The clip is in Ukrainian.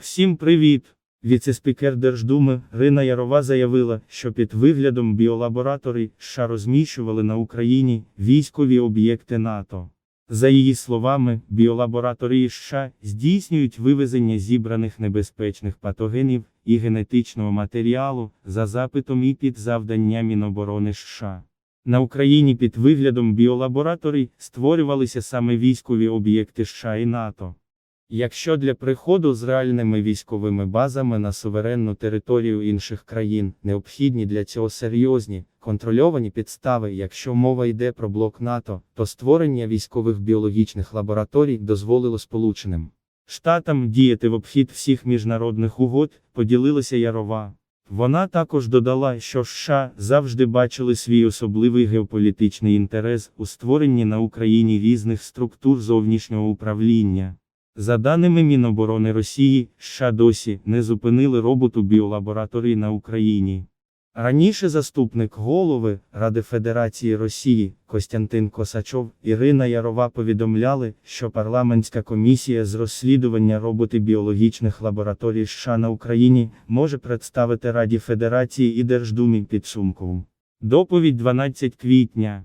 Всім привіт! Віцеспікер Держдуми Рина Ярова заявила, що під виглядом біолабораторій США розміщували на Україні військові об'єкти НАТО. За її словами, біолабораторії США здійснюють вивезення зібраних небезпечних патогенів і генетичного матеріалу за запитом і під завдання Міноборони США. На Україні під виглядом біолабораторій створювалися саме військові об'єкти США і НАТО. Якщо для приходу з реальними військовими базами на суверенну територію інших країн необхідні для цього серйозні, контрольовані підстави, якщо мова йде про блок НАТО, то створення військових біологічних лабораторій дозволило Сполученим Штатам діяти в обхід всіх міжнародних угод, поділилася Ярова. Вона також додала, що США завжди бачили свій особливий геополітичний інтерес у створенні на Україні різних структур зовнішнього управління. За даними Міноборони Росії, США досі не зупинили роботу біолабораторій на Україні. Раніше заступник голови Ради Федерації Росії Костянтин Косачов Ірина Ярова повідомляли, що парламентська комісія з розслідування роботи біологічних лабораторій США на Україні може представити Раді Федерації і Держдумі підсумку. Доповідь 12 квітня.